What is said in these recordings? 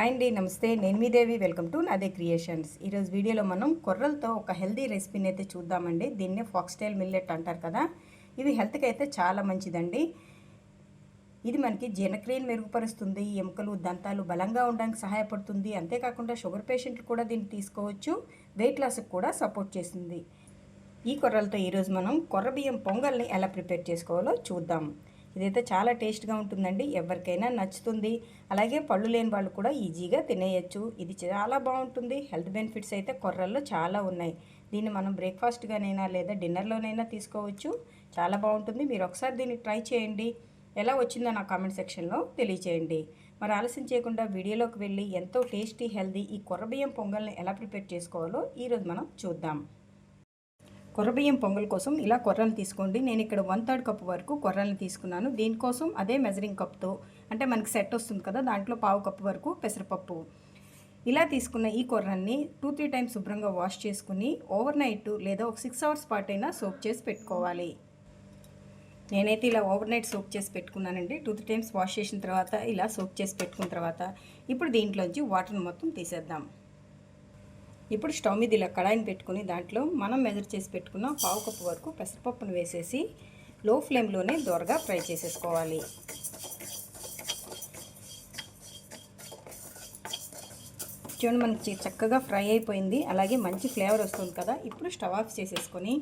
Hi అండి నమస్తే. నేను మీ Devi. Welcome to Nade creations ఈరోజు వీడియోలో మనం కొర్రలతో ఒక హెల్దీ రెసిపీని అయితే చూద్దామండి. దీన్నే ఫాక్స్టైల్ మిల్లెట్ అంటారు కదా. ఇది హెల్త్కి అయితే చాలా మంచిదండి. ఇది మనకి జీర్ణక్రియను మెరుగుపరుస్తుంది ఎముకలు దంతాలు బలంగా ఉండడానికి సహాయపడుతుంది. అంతేకాకుండా షుగర్ పేషెంట్లు కూడా దీన్ని తీసుకోవచ్చు. వెయిట్ లాస్కి కూడా సపోర్ట్ చేస్తుంది. ఈ కొర్రలతో ఈరోజు మనం కొర్ర బియ్యం పొంగల్ని ఎలా ప్రిపేర్ చేసుకోవాలో చూద్దాం. ఇదైతే చాలా టేస్ట్గా ఉంటుందండి. ఎవరికైనా నచ్చుతుంది. అలాగే పళ్ళు లేని వాళ్ళు కూడా ఈజీగా తినేయచ్చు. ఇది చాలా బాగుంటుంది. హెల్త్ బెనిఫిట్స్ అయితే కొర్రల్లో చాలా ఉన్నాయి. దీన్ని మనం బ్రేక్ఫాస్ట్గానైనా లేదా డిన్నర్లోనైనా తీసుకోవచ్చు. చాలా బాగుంటుంది. మీరు ఒకసారి దీన్ని ట్రై చేయండి. ఎలా వచ్చిందో నా కామెంట్ సెక్షన్లో తెలియచేయండి. మరి ఆలస్యం చేయకుండా వీడియోలోకి వెళ్ళి ఎంతో టేస్టీ హెల్దీ ఈ కొర్రబియ్యం పొంగల్ని ఎలా ప్రిపేర్ చేసుకోవాలో ఈరోజు మనం చూద్దాం. కొర్రబియ్యం పొంగల్ కోసం ఇలా కొర్రలు తీసుకోండి. నేను ఇక్కడ వన్ థర్డ్ కప్ వరకు కొర్రల్ని తీసుకున్నాను. దీనికోసం అదే మెజరింగ్ కప్తో అంటే మనకి సెట్ వస్తుంది కదా దాంట్లో పావు కప్పు వరకు పెసరపప్పు. ఇలా తీసుకున్న ఈ కొర్రల్ని టూ త్రీ టైమ్స్ శుభ్రంగా వాష్ చేసుకుని ఓవర్ నైట్ లేదా ఒక సిక్స్ అవర్స్ పాటు అయినా సోప్ చేసి పెట్టుకోవాలి. నేనైతే ఇలా ఓవర్ నైట్ సోప్ చేసి పెట్టుకున్నానండి. టూ త్రీ టైమ్స్ వాష్ చేసిన తర్వాత ఇలా సోప్ చేసి పెట్టుకున్న తర్వాత ఇప్పుడు దీంట్లోంచి వాటర్ని మొత్తం తీసేద్దాం. ఇప్పుడు స్టవ్ మీద ఇలా కడాయిని పెట్టుకుని దాంట్లో మనం మెజర్ చేసి పెట్టుకున్న పావు కప్పు వరకు పెసరపప్పును వేసేసి లో ఫ్లేమ్లోనే దోరగా ఫ్రై చేసేసుకోవాలి. చూడండి మనకి చక్కగా ఫ్రై అయిపోయింది. అలాగే మంచి ఫ్లేవర్ వస్తుంది కదా. ఇప్పుడు స్టవ్ ఆఫ్ చేసేసుకొని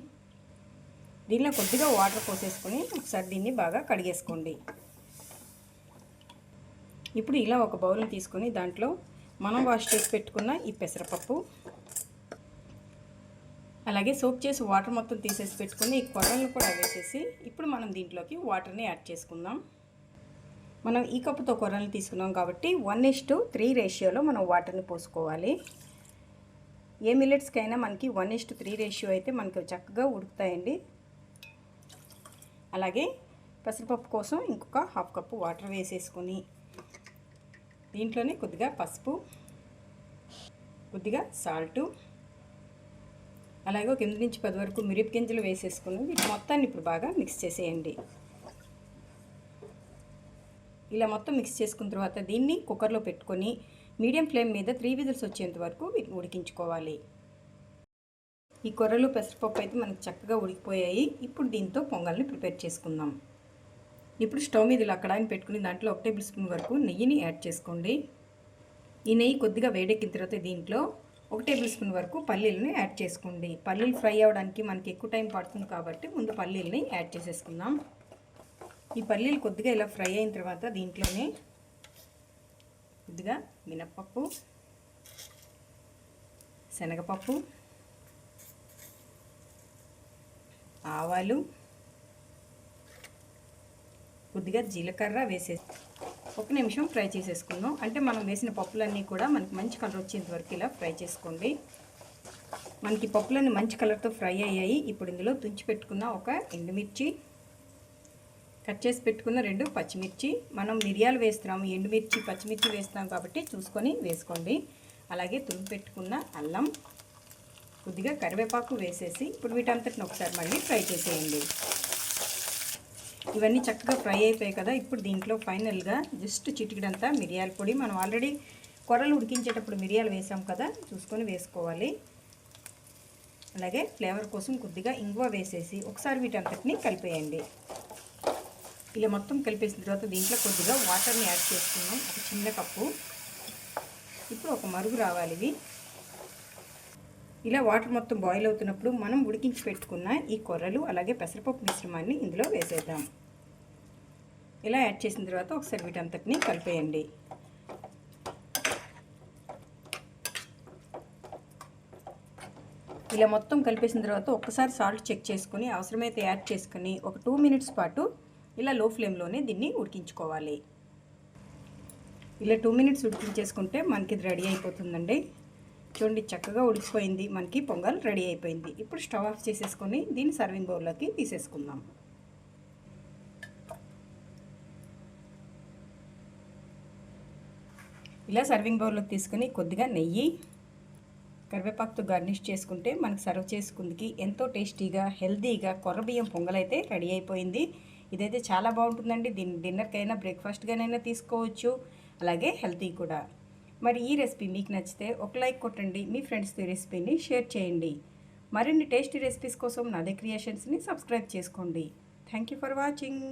దీనిలో కొద్దిగా వాటర్ పోసేసుకొని ఒకసారి దీన్ని బాగా కడిగేసుకోండి. ఇప్పుడు ఇలా ఒక బౌల్ని తీసుకొని దాంట్లో మనం వాష్ చేసి పెట్టుకున్న ఈ పెసరపప్పు అలాగే సోప్ చేసి వాటర్ మొత్తం తీసేసి పెట్టుకుని ఈ కొర్రలను కూడా వేసేసి ఇప్పుడు మనం దీంట్లోకి వాటర్ని యాడ్ చేసుకుందాం. మనం ఈ కప్పుతో కొర్రలు తీసుకున్నాం కాబట్టి వన్ ఇస్ టు త్రీ రేషియోలో మనం వాటర్ని పోసుకోవాలి. ఏ మిల్లెట్స్కైనా మనకి one is to three ratio అయితే మనకి చక్కగా ఉడుకుతాయండి. అలాగే పెసరపప్పు కోసం ఇంకొక హాఫ్ కప్పు వాటర్ వేసేసుకొని దీంట్లోనే కొద్దిగా పసుపు కొద్దిగా సాల్టు అలాగే ఒక ఎనిమిది నుంచి పది వరకు మిరప గింజలు వేసేసుకుని వీటి మొత్తాన్ని ఇప్పుడు బాగా మిక్స్ చేసేయండి. ఇలా మొత్తం మిక్స్ చేసుకున్న తర్వాత దీన్ని కుక్కర్లో పెట్టుకొని మీడియం ఫ్లేమ్ మీద త్రీ విజిల్స్ వచ్చేంత వరకు వీటిని ఉడికించుకోవాలి. ఈ కొర్రలు పెసరపప్పు అయితే మనకు చక్కగా ఉడికిపోయాయి. ఇప్పుడు దీంతో పొంగల్ని ప్రిపేర్ చేసుకుందాం. ఇప్పుడు స్టవ్ మీద ఇలా కడాయిని పెట్టుకుని దాంట్లో ఒక టేబుల్ స్పూన్ వరకు నెయ్యిని యాడ్ చేసుకోండి. ఈ నెయ్యి కొద్దిగా వేడెక్కిన తర్వాత దీంట్లో ఒక టేబుల్ స్పూన్ వరకు పల్లీలని యాడ్ చేసుకోండి. పల్లీలు ఫ్రై అవ్వడానికి మనకి ఎక్కువ టైం పడుతుంది కాబట్టి ముందు పల్లీలని యాడ్ చేసేసుకుందాం. ఈ పల్లీలు కొద్దిగా ఇలా ఫ్రై అయిన తర్వాత దీంట్లోనే కొద్దిగా మినప్పప్పు శనగపప్పు ఆవాలు కొద్దిగా జీలకర్ర వేసేసి ఒక నిమిషం ఫ్రై చేసేసుకుందాం. అంటే మనం వేసిన పప్పులన్నీ కూడా మనకి మంచి కలర్ వచ్చేంత వరకు ఇలా ఫ్రై చేసుకోండి. మనకి పప్పులన్నీ మంచి కలర్తో ఫ్రై అయ్యాయి. ఇప్పుడు ఇందులో తుంచి పెట్టుకున్న ఒక ఎండుమిర్చి కట్ చేసి పెట్టుకున్న రెండు పచ్చిమిర్చి. మనం మిరియాలు వేస్తున్నాము ఎండుమిర్చి పచ్చిమిర్చి వేస్తాం కాబట్టి చూసుకొని వేసుకోండి. అలాగే తురిమి పెట్టుకున్న అల్లం కొద్దిగా కరివేపాకు వేసేసి ఇప్పుడు వీటంతటిని ఒకసారి మళ్ళీ ఫ్రై చేసేయండి. ఇవన్నీ చక్కగా ఫ్రై అయిపోయాయి కదా. ఇప్పుడు దీంట్లో ఫైనల్గా జస్ట్ చిటికిడంతా మిరియాల పొడి. మనం ఆల్రెడీ కొర్రలు ఉడికించేటప్పుడు మిరియాలు వేసాం కదా. చూసుకొని వేసుకోవాలి. అలాగే ఫ్లేవర్ కోసం కొద్దిగా ఇంగువ వేసేసి ఒకసారి వీటంతటిని కలిపేయండి. ఇలా మొత్తం కలిపేసిన తర్వాత దీంట్లో కొద్దిగా వాటర్ని యాడ్ చేసుకున్నాం ఒక చిన్న కప్పు. ఇప్పుడు ఒక మరుగు రావాలి ఇవి. ఇలా వాటర్ మొత్తం బాయిల్ అవుతున్నప్పుడు మనం ఉడికించి పెట్టుకున్న ఈ కొర్రలు అలాగే పెసరపప్పు మిశ్రమాన్ని ఇందులో వేసేద్దాం. ఇలా యాడ్ చేసిన తర్వాత ఒకసారి వీటంతటిని కలిపేయండి. ఇలా మొత్తం కలిపేసిన తర్వాత ఒక్కసారి సాల్ట్ చెక్ చేసుకుని అవసరమైతే యాడ్ చేసుకుని ఒక టూ మినిట్స్ పాటు ఇలా లో ఫ్లేమ్లోనే దీన్ని ఉడికించుకోవాలి. ఇలా టూ మినిట్స్ ఉడికించేసుకుంటే మనకి ఇది రెడీ అయిపోతుందండి. చూడండి చక్కగా ఉడికిపోయింది. మనకి పొంగల్ రెడీ అయిపోయింది. ఇప్పుడు స్టవ్ ఆఫ్ చేసేసుకొని దీన్ని సర్వింగ్ బౌల్లోకి తీసేసుకుందాం. ఇలా సర్వింగ్ బౌల్లోకి తీసుకొని కొద్దిగా నెయ్యి కరివేపాకుతో గార్నిష్ చేసుకుంటే మనకు సర్వ్ చేసుకుందికి ఎంతో టేస్టీగా హెల్తీగా కొర్రబియ్యం పొంగలైతే రెడీ అయిపోయింది. ఇదైతే చాలా బాగుంటుందండి. దీన్ని డిన్నర్కైనా బ్రేక్ఫాస్ట్గానైనా తీసుకోవచ్చు. అలాగే హెల్తీ కూడా. మరి ఈ రెసిపీ మీకు నచ్చితే ఒక లైక్ కొట్టండి మీ ఫ్రెండ్స్తో ఈ రెసిపీని షేర్ చేయండి. మరిన్ని టేస్టీ రెసిపీస్ కోసం నాదే క్రియేషన్స్ని సబ్స్క్రైబ్ చేసుకోండి. Thank you for watching